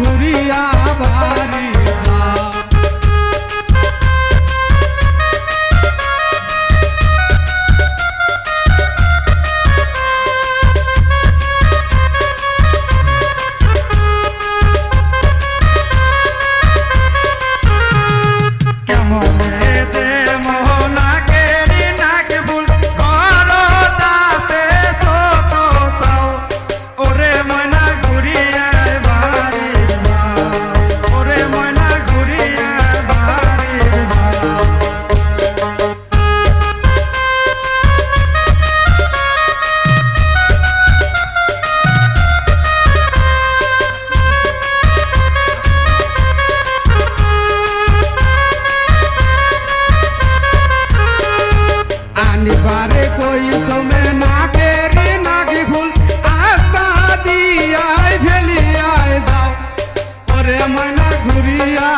ঘুরিয়া বাড়ি। তারে কই সমে না কেরি নাকি ফুল? আস্তা দিয়াই ফেলিয়াই যাও। পরে মানা ঘুরিয়া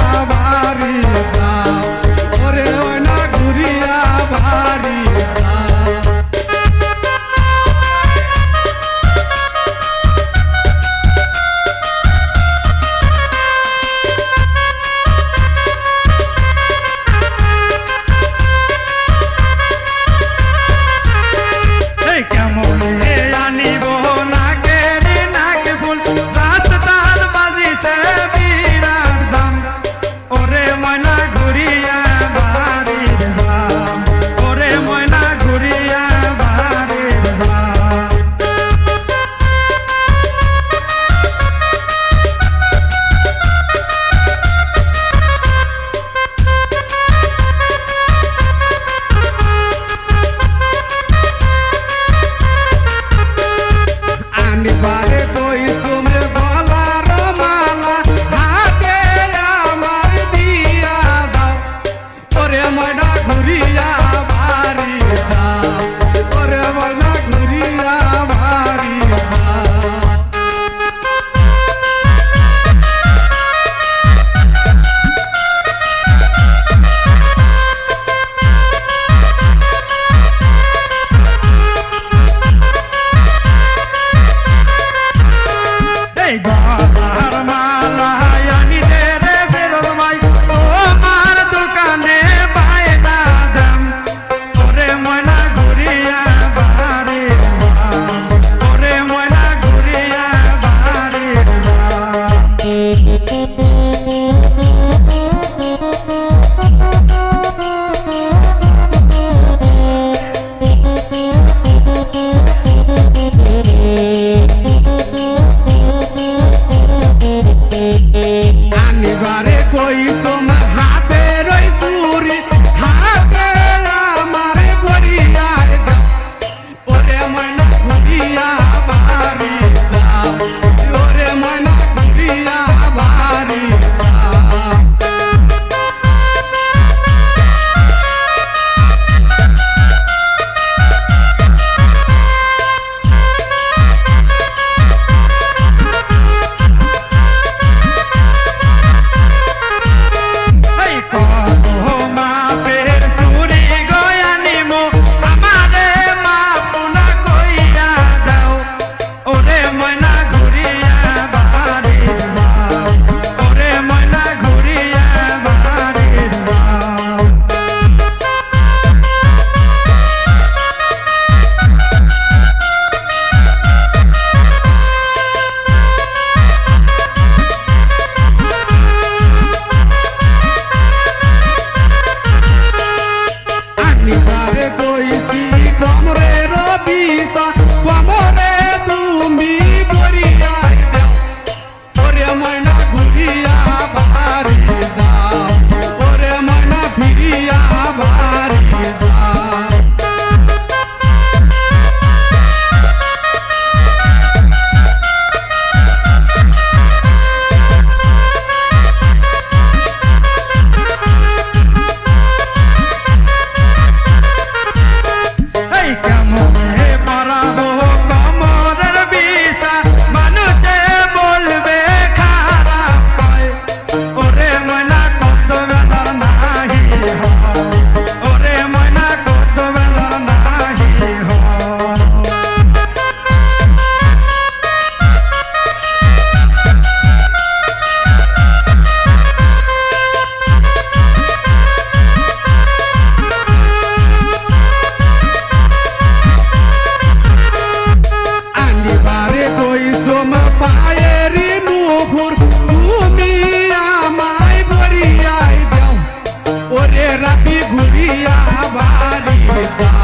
রাতি ঘুরিয়া বাড়ি যা